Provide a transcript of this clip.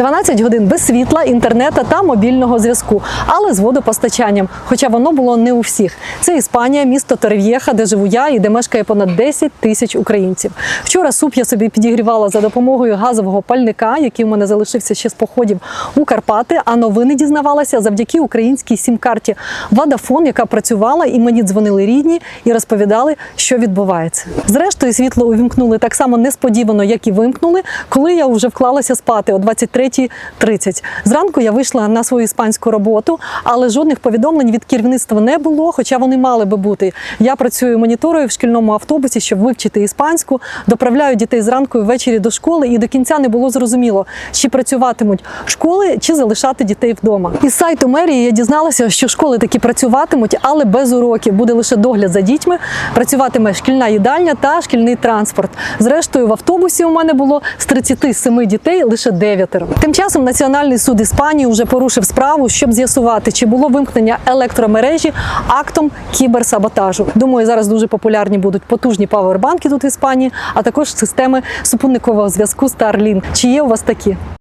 12 годин без світла, інтернету та мобільного зв'язку, але з водопостачанням. Хоча воно було не у всіх. Це Іспанія, місто Торрев'єха, де живу я і де мешкає понад 10 тисяч українців. Вчора суп я собі підігрівала за допомогою газового пальника, який в мене залишився ще з походів у Карпати. А новини дізнавалася завдяки українській сім-карті Водафон, яка працювала, і мені дзвонили рідні і розповідали, що відбувається. Зрештою, світло увімкнули так само несподівано, як і вимкнули, коли я вже вклалася спати о 23.30. Зранку я вийшла на свою іспанську роботу, але жодних повідомлень від керівництва не було, хоча вони мали би бути. Я працюю моніторою в шкільному автобусі, щоб вивчити іспанську, доправляю дітей зранку і ввечері до школи, і до кінця не було зрозуміло, чи працюватимуть школи, чи залишати дітей вдома. Із сайту мерії я дізналася, що школи таки працюватимуть, але без уроків. Буде лише догляд за дітьми, працюватиме шкільна їдальня та шкільний транспорт. Зрештою, в автобусі у мене було з 37 дітей лише дев'ятеро. Тим часом Національний суд Іспанії вже порушив справу, щоб з'ясувати, чи було вимкнення електромережі актом кіберсаботажу. Думаю, зараз дуже популярні будуть потужні павербанки тут в Іспанії, а також системи супутникового зв'язку Starlink. Чи є у вас такі?